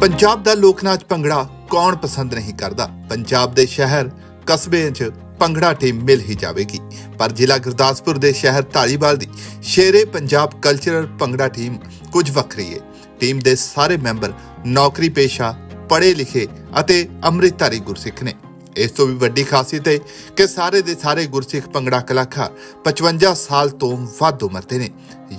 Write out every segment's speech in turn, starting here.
ਪੰਜਾਬ ਦਾ ਲੋਕ ਨਾਚ ਭੰਗੜਾ ਕੌਣ ਪਸੰਦ ਨਹੀਂ ਕਰਦਾ? ਪੰਜਾਬ ਦੇ ਸ਼ਹਿਰ ਕਸਬਿਆਂ 'ਚ ਭੰਗੜਾ ਟੀਮ ਮਿਲ ਹੀ ਜਾਵੇਗੀ। ਪਰ ਜ਼ਿਲ੍ਹਾ ਗੁਰਦਾਸਪੁਰ ਦੇ ਸ਼ਹਿਰ ਢਾਲੀਵਾਲ ਦੀ ਸ਼ੇਰੇ ਪੰਜਾਬ ਕਲਚਰਲ ਭੰਗੜਾ ਟੀਮ ਕੁਝ ਵੱਖਰੀ ਹੈ ਟੀਮ ਦੇ ਸਾਰੇ ਮੈਂਬਰ ਨੌਕਰੀ ਪੇਸ਼ਾ, ਪੜ੍ਹੇ ਲਿਖੇ ਅਤੇ ਅੰਮ੍ਰਿਤਧਾਰੀ ਗੁਰਸਿੱਖ ਨੇ। ਇਸ ਤੋਂ ਵੀ ਵੱਡੀ ਖਾਸੀਅਤ ਹੈ ਕਿ ਸਾਰੇ ਦੇ ਸਾਰੇ ਗੁਰਸਿੱਖ ਭੰਗੜਾ ਕਲਾਕਾਰ 55 ਸਾਲ ਤੋਂ ਵੱਧ ਉਮਰ ਦੇ ਨੇ।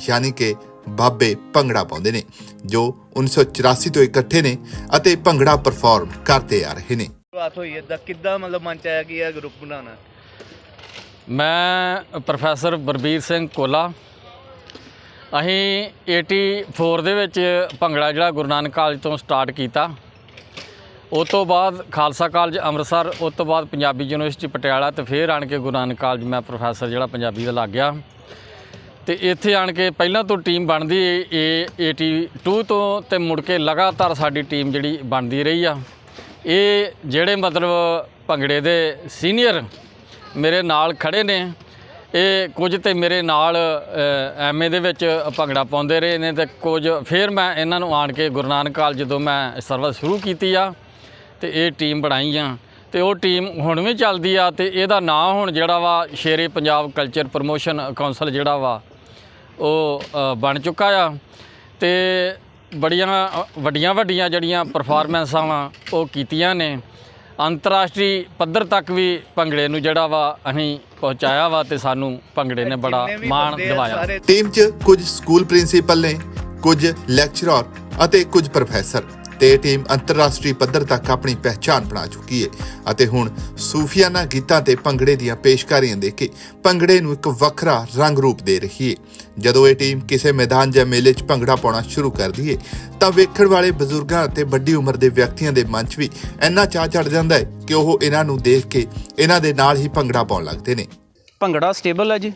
ਯਾਨੀ ਕਿ ਬਾਬੇ ਭੰਗੜਾ ਪਾਉਂਦੇ ਨੇ ਜੋ 1984 ਤੋਂ ਇਕੱਠੇ ਨੇ ਅਤੇ ਭੰਗੜਾ ਪਰਫਾਰਮ ਕਰਦੇ ਆ ਰਹੇ ਨੇ। ਬਾਤ ਹੋਈ ਏਦਾਂ ਕਿੱਦਾਂ ਮਤਲਬ ਮਨ ਚ ਆਇਆ ਕਿ ਇਹ ਗਰੁੱਪ ਬਣਾਉਣਾ? ਮੈਂ ਪ੍ਰੋਫੈਸਰ ਬਰਬੀਰ ਸਿੰਘ ਕੋਲਾ। ਅਸੀਂ 84 ਦੇ ਵਿੱਚ ਭੰਗੜਾ ਜਿਹੜਾ ਗੁਰੂ ਨਾਨਕ ਕਾਲਜ ਤੋਂ ਸਟਾਰਟ ਕੀਤਾ। ਉਸ ਤੋਂ ਬਾਅਦ ਖਾਲਸਾ ਕਾਲਜ ਅੰਮ੍ਰਿਤਸਰ ਉਸ ਤੋਂ ਬਾਅਦ ਪੰਜਾਬੀ ਯੂਨੀਵਰਸਿਟੀ ਪਟਿਆਲਾ ਤੇ ਫਿਰ ਆਣ ਕੇ ਗੁਰੂ ਨਾਨਕ ਕਾਲਜ ਮੈਂ ਪ੍ਰੋਫੈਸਰ ਜਿਹੜਾ ਪੰਜਾਬੀ ਦਾ ਲੱਗ ਗਿਆ। ਤੇ ਇੱਥੇ ਆਣ ਕੇ ਪਹਿਲਾਂ ਤੋਂ ਟੀਮ ਬਣਦੀ ਇਹ 82 ਤੋਂ ਤੇ ਮੁੜ ਕੇ ਲਗਾਤਾਰ ਸਾਡੀ ਟੀਮ ਜਿਹੜੀ ਬਣਦੀ ਰਹੀ ਆ। ਇਹ ਜਿਹੜੇ ਮਤਲਬ ਭੰਗੜੇ ਦੇ ਸੀਨੀਅਰ ਮੇਰੇ ਨਾਲ ਖੜੇ ਨੇ, ਇਹ ਕੁਝ ਤੇ ਮੇਰੇ ਨਾਲ ਐਮਏ ਦੇ ਵਿੱਚ ਭੰਗੜਾ ਪਾਉਂਦੇ ਰਹੇ ਨੇ ਤੇ ਕੁਝ ਫਿਰ ਮੈਂ ਇਹਨਾਂ ਨੂੰ ਆਣ ਕੇ ਗੁਰੂ ਨਾਨਕ ਕਾਲਜ ਜਦੋਂ ਮੈਂ ਸਰਵਿਸ ਸ਼ੁਰੂ ਕੀਤੀ ਆ ਤੇ ਇਹ ਟੀਮ ਬਣਾਈ ਆ। ਤੇ ਉਹ ਟੀਮ ਹੁਣ ਵੀ ਚੱਲਦੀ ਆ ਤੇ ਇਹਦਾ ਨਾਂ ਹੁਣ ਜਿਹੜਾ ਵਾ Shere Punjab culture promotion council ਜਿਹੜਾ ਵਾ ਉਹ ਬਣ ਚੁੱਕਾ ਆ। ਤੇ ਬੜੀਆਂ ਵੱਡੀਆਂ ਵੱਡੀਆਂ ਜਿਹੜੀਆਂ ਪਰਫਾਰਮੈਂਸਾਂ ਵਾ ਉਹ ਕੀਤੀਆਂ ਨੇ। ਅੰਤਰਰਾਸ਼ਟਰੀ ਪੱਧਰ ਤੱਕ ਵੀ ਭੰਗੜੇ ਨੂੰ ਜਿਹੜਾ ਵਾ ਅਸੀਂ ਪਹੁੰਚਾਇਆ ਵਾ ਤੇ ਸਾਨੂੰ ਭੰਗੜੇ ਨੇ ਬੜਾ ਮਾਣ ਦਿਵਾਇਆ। ਟੀਮ 'ਚ ਕੁਝ ਸਕੂਲ ਪ੍ਰਿੰਸੀਪਲ ਨੇ ਕੁਝ ਲੈਕਚਰਰ ਅਤੇ ਕੁਝ ਪ੍ਰੋਫੈਸਰ ਤੇ ਟੀਮ ਅੰਤਰਰਾਸ਼ਟਰੀ ਪੱਧਰ ਤੱਕ ਆਪਣੀ ਪਹਿਚਾਣ ਬਣਾ ਚੁੱਕੀ ਹੈ ਅਤੇ ਹੁਣ ਸੂਫੀਆਨਾ ਗੀਤਾਂ ਤੇ ਭੰਗੜੇ ਦੀਆਂ ਪੇਸ਼ਕਾਰੀਆਂ ਦੇ ਕੇ ਭੰਗੜੇ ਨੂੰ ਇੱਕ ਵੱਖਰਾ ਰੰਗ ਰੂਪ ਦੇ ਰਹੀ ਹੈ ਜਦੋਂ ਇਹ ਟੀਮ ਕਿਸੇ ਮੈਦਾਨ ਜਾਂ ਮੇਲੇ 'ਚ ਭੰਗੜਾ ਪਾਉਣਾ ਸ਼ੁਰੂ ਕਰਦੀ ਹੈ ਤਾਂ ਵੇਖਣ ਵਾਲੇ ਬਜ਼ੁਰਗਾਂ ਅਤੇ ਵੱਡੀ ਉਮਰ ਦੇ ਵਿਅਕਤੀਆਂ ਦੇ ਮਨ 'ਚ ਵੀ ਇੰਨਾ ਚਾਅ ਚੜ ਜਾਂਦਾ ਹੈ ਕਿ ਉਹ ਇਹਨਾਂ ਨੂੰ ਦੇਖ ਕੇ ਇਹਨਾਂ ਦੇ ਨਾਲ ਹੀ ਭੰਗੜਾ ਪਾਉਣ ਲੱਗਦੇ ਨੇ। ਭੰਗੜਾ ਸਟੇਬਲ ਹੈ ਜੀ।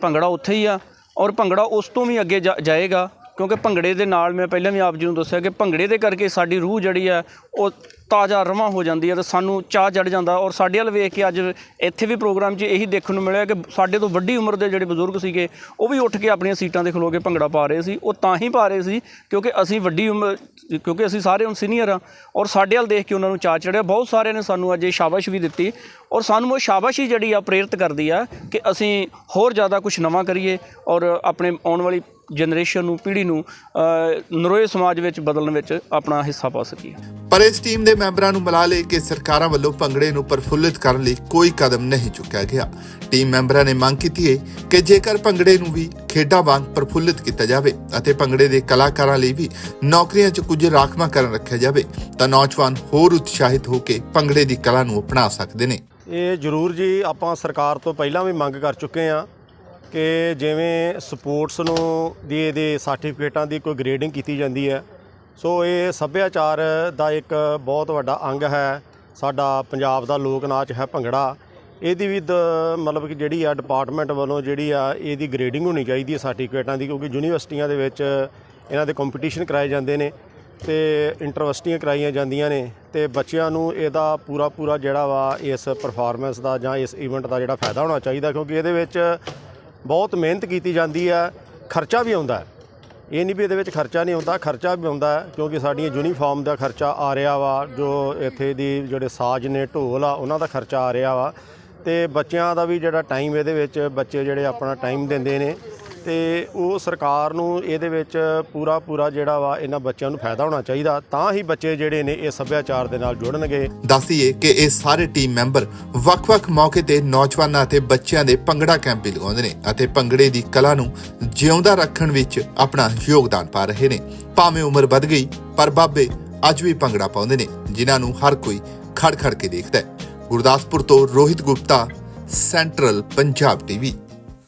ਭੰਗੜਾ ਉੱਥੇ ਹੀ ਆ ਔਰ ਭੰਗੜਾ ਉਸ ਤੋਂ ਵੀ ਅੱਗੇ ਜਾ- ਜਾਏਗਾ। ਕਿਉਂਕਿ ਭੰਗੜੇ ਦੇ ਨਾਲ ਮੈਂ ਪਹਿਲਾਂ ਵੀ ਆਪ ਜੀ ਨੂੰ ਦੱਸਿਆ ਕਿ ਭੰਗੜੇ ਦੇ ਕਰਕੇ ਸਾਡੀ ਰੂਹ ਜਿਹੜੀ ਆ, ਉਹ ਤਾਜ਼ਾ ਰਵਾਂ ਹੋ ਜਾਂਦੀ ਹੈ ਤੇ ਸਾਨੂੰ ਚਾਹ ਚੜ ਜਾਂਦਾ ਔਰ ਸਾਡੇ ਵੱਲ ਵੇਖ ਕੇ ਅੱਜ ਇੱਥੇ ਵੀ ਪ੍ਰੋਗਰਾਮ 'ਚ ਇਹੀ ਦੇਖਣ ਨੂੰ ਮਿਲਿਆ ਕਿ ਸਾਡੇ ਤੋਂ ਵੱਡੀ ਉਮਰ ਦੇ ਜਿਹੜੇ ਬਜ਼ੁਰਗ ਸੀਗੇ, ਉਹ ਵੀ ਉੱਠ ਕੇ ਆਪਣੀਆਂ ਸੀਟਾਂ ਤੇ ਖਲੋ ਕੇ ਭੰਗੜਾ ਪਾ ਰਹੇ ਸੀ, ਉਹ ਤਾਂ ਹੀ ਪਾ ਰਹੇ ਸੀ ਕਿਉਂਕਿ ਅਸੀਂ ਵੱਡੀ ਉਮਰ, ਕਿਉਂਕਿ ਅਸੀਂ ਸਾਰੇ ਹੁਣ ਸੀਨੀਅਰ ਆ ਔਰ ਸਾਡੇ ਵੱਲ ਦੇਖ ਕੇ ਉਹਨਾਂ ਨੂੰ ਚਾਹ ਚੜਿਆ ਬਹੁਤ ਸਾਰਿਆਂ ਨੇ ਸਾਨੂੰ ਅੱਜ ਇਹ ਸ਼ਾਬਾਸ਼ ਵੀ ਦਿੱਤੀ ਔਰ ਸਾਨੂੰ ਉਹ ਸ਼ਾਬਾਸ਼ੀ ਜਿਹੜੀ ਆ ਪ੍ਰੇਰਿਤ ਕਰਦੀ ਆ ਕਿ ਅਸੀਂ ਹੋਰ ਜ਼ਿਆਦਾ ਕੁਝ ਨਵਾਂ ਕਰੀਏ ਔਰ ਆਪਣੇ ਆਉਣ ਵਾਲੀ ਜਨਰੇਸ਼ਨ ਨੂੰ ਪੀੜ੍ਹੀ ਨੂੰ ਅ, ਨਰੋਏ ਸਮਾਜ ਵਿੱਚ ਬਦਲਣ ਵਿੱਚ ਆਪਣਾ ਹਿੱਸਾ ਪਾ ਸਕੀਏ। ਪਰ ਇਸ ਟੀਮ ਦੇ ਮੈਂਬਰਾਂ ਨੂੰ ਮਿਲਾ ਲੈ ਕੇ ਸਰਕਾਰਾਂ ਵੱਲੋਂ ਭੰਗੜੇ ਨੂੰ ਪ੍ਰਫੁੱਲਿਤ ਕਰਨ ਲਈ ਕੋਈ ਕਦਮ ਨਹੀਂ ਚੁੱਕਿਆ ਗਿਆ। ਟੀਮ ਮੈਂਬਰਾਂ ਨੇ ਮੰਗ ਕੀਤੀ ਹੈ ਕਿ ਜੇਕਰ ਭੰਗੜੇ ਨੂੰ ਵੀ ਖੇਡਾਂ ਵਾਂਗ ਪ੍ਰਫੁੱਲਿਤ ਕੀਤਾ ਜਾਵੇ ਅਤੇ ਭੰਗੜੇ ਦੇ ਕਲਾਕਾਰਾਂ ਲਈ ਵੀ ਨੌਕਰੀਆਂ 'ਚ ਕੁਝ ਰਾਖਵਾਂਕਰਨ ਰੱਖਿਆ ਜਾਵੇ ਤਾਂ ਨੌਜਵਾਨ ਹੋਰ ਉਤਸ਼ਾਹਿਤ ਹੋ ਕੇ ਭੰਗੜੇ ਦੀ ਕਲਾ ਨੂੰ ਅਪਣਾ ਸਕਦੇ ਨੇ। ਇਹ ਜ਼ਰੂਰ ਜੀ ਆਪਾਂ ਸਰਕਾਰ ਤੋਂ ਪਹਿਲਾਂ ਵੀ ਮੰਗ ਕਰ ਚੁੱਕੇ ਆ ਕਿ ਜਿਵੇਂ ਸਪੋਰਟਸ ਨੂੰ ਦੀ ਇਹਦੇ ਸਰਟੀਫਿਕੇਟਾਂ ਦੀ ਕੋਈ ਗ੍ਰੇਡਿੰਗ ਕੀਤੀ ਜਾਂਦੀ ਹੈ, ਸੋ ਇਹ ਸੱਭਿਆਚਾਰ ਦਾ ਇੱਕ ਬਹੁਤ ਵੱਡਾ ਅੰਗ ਹੈ। ਸਾਡਾ ਪੰਜਾਬ ਦਾ ਲੋਕ ਨਾਚ ਹੈ ਭੰਗੜਾ। ਇਹਦੀ ਵੀ ਦ- ਮਤਲਬ ਕਿ ਜਿਹੜੀ ਆ ਡਿਪਾਰਟਮੈਂਟ ਵੱਲੋਂ ਜਿਹੜੀ ਆ ਇਹਦੀ ਗ੍ਰੇਡਿੰਗ ਹੋਣੀ ਚਾਹੀਦੀ ਹੈ ਸਰਟੀਫਿਕੇਟਾਂ ਦੀ, ਕਿਉਂਕਿ ਯੂਨੀਵਰਸਿਟੀਆਂ ਦੇ ਵਿੱਚ ਇਹਨਾਂ ਦੇ ਕੰਪੀਟੀਸ਼ਨ ਕਰਾਏ ਜਾਂਦੇ ਨੇ ਤੇ ਇੰਟਰਵਿਸਟੀਆਂ ਕਰਾਈਆਂ ਜਾਂਦੀਆਂ ਨੇ ਤੇ ਬੱਚਿਆਂ ਨੂੰ ਇਹਦਾ ਪੂਰਾ ਪੂਰਾ ਜਿਹੜਾ ਵਾ ਇਸ ਪਰਫਾਰਮੈਂਸ ਦਾ ਜਾਂ ਇਸ ਇਵੈਂਟ ਦਾ ਜਿਹੜਾ ਫਾਇਦਾ ਹੋਣਾ ਚਾਹੀਦਾ, ਕਿਉਂਕਿ ਇਹਦੇ ਵਿੱਚ ਬਹੁਤ ਮਿਹਨਤ ਕੀਤੀ ਜਾਂਦੀ ਹੈ ਖਰਚਾ ਵੀ ਆਉਂਦਾ ਹੈ। ਇਹ ਨਹੀਂ ਵੀ ਇਹਦੇ ਵਿੱਚ ਖਰਚਾ ਨਹੀਂ ਆਉਂਦਾ ਖਰਚਾ ਵੀ ਆਉਂਦਾ ਕਿਉਂਕਿ ਸਾਡੀਆਂ ਯੂਨੀਫਾਰਮ ਦਾ ਖਰਚਾ ਆ ਰਿਹਾ ਵਾ, ਜੋ ਇੱਥੇ ਦੀ ਜਿਹੜੇ ਸਾਜ਼ ਨੇ, ਢੋਲ ਆ, ਉਹਨਾਂ ਦਾ ਖਰਚਾ ਆ ਰਿਹਾ ਵਾ। ਤੇ ਬੱਚਿਆਂ ਦਾ ਵੀ ਜਿਹੜਾ ਟਾਈਮ ਇਹਦੇ ਵਿੱਚ, ਬੱਚੇ ਜਿਹੜੇ ਆਪਣਾ ਟਾਈਮ ਦਿੰਦੇ ਨੇ ਤੇ ਉਹ ਸਰਕਾਰ ਨੂੰ ਇਹਦੇ ਵਿੱਚ ਪੂਰਾ ਪੂਰਾ ਜਿਹੜਾ ਵਾ ਇਹਨਾਂ ਬੱਚਿਆਂ ਨੂੰ ਫਾਇਦਾ ਹੋਣਾ ਚਾਹੀਦਾ, ਤਾਂ ਹੀ ਬੱਚੇ ਜਿਹੜੇ ਨੇ ਇਹ ਸੱਭਿਆਚਾਰ ਦੇ ਨਾਲ ਜੁੜਨਗੇ। ਦੱਸੀਏ ਕਿ ਇਹ ਸਾਰੇ ਟੀਮ ਮੈਂਬਰ ਵੱਖ-ਵੱਖ ਮੌਕੇ ਤੇ ਨੌਜਵਾਨਾਂ ਅਤੇ ਬੱਚਿਆਂ ਦੇ ਭੰਗੜਾ ਕੈਂਪ ਵੀ ਲਗਾਉਂਦੇ ਨੇ ਅਤੇ ਭੰਗੜੇ ਦੀ ਕਲਾ ਨੂੰ ਜਿਉਂਦਾ ਰੱਖਣ ਵਿੱਚ ਆਪਣਾ ਯੋਗਦਾਨ ਪਾ ਰਹੇ ਨੇ। ਭਾਵੇਂ ਉਮਰ ਵੱਧ ਗਈ, ਪਰ ਬਾਬੇ ਅੱਜ ਵੀ ਭੰਗੜਾ ਪਾਉਂਦੇ ਨੇ, ਜਿਨ੍ਹਾਂ ਨੂੰ ਹਰ ਕੋਈ ਖੜ-ਖੜ ਕੇ ਦੇਖਦਾ ਹੈ। ਗੁਰਦਾਸਪੁਰ ਤੋਂ ਰੋਹਿਤ ਗੁਪਤਾ, ਸੈਂਟਰਲ ਪੰਜਾਬ ਟੀਵੀ।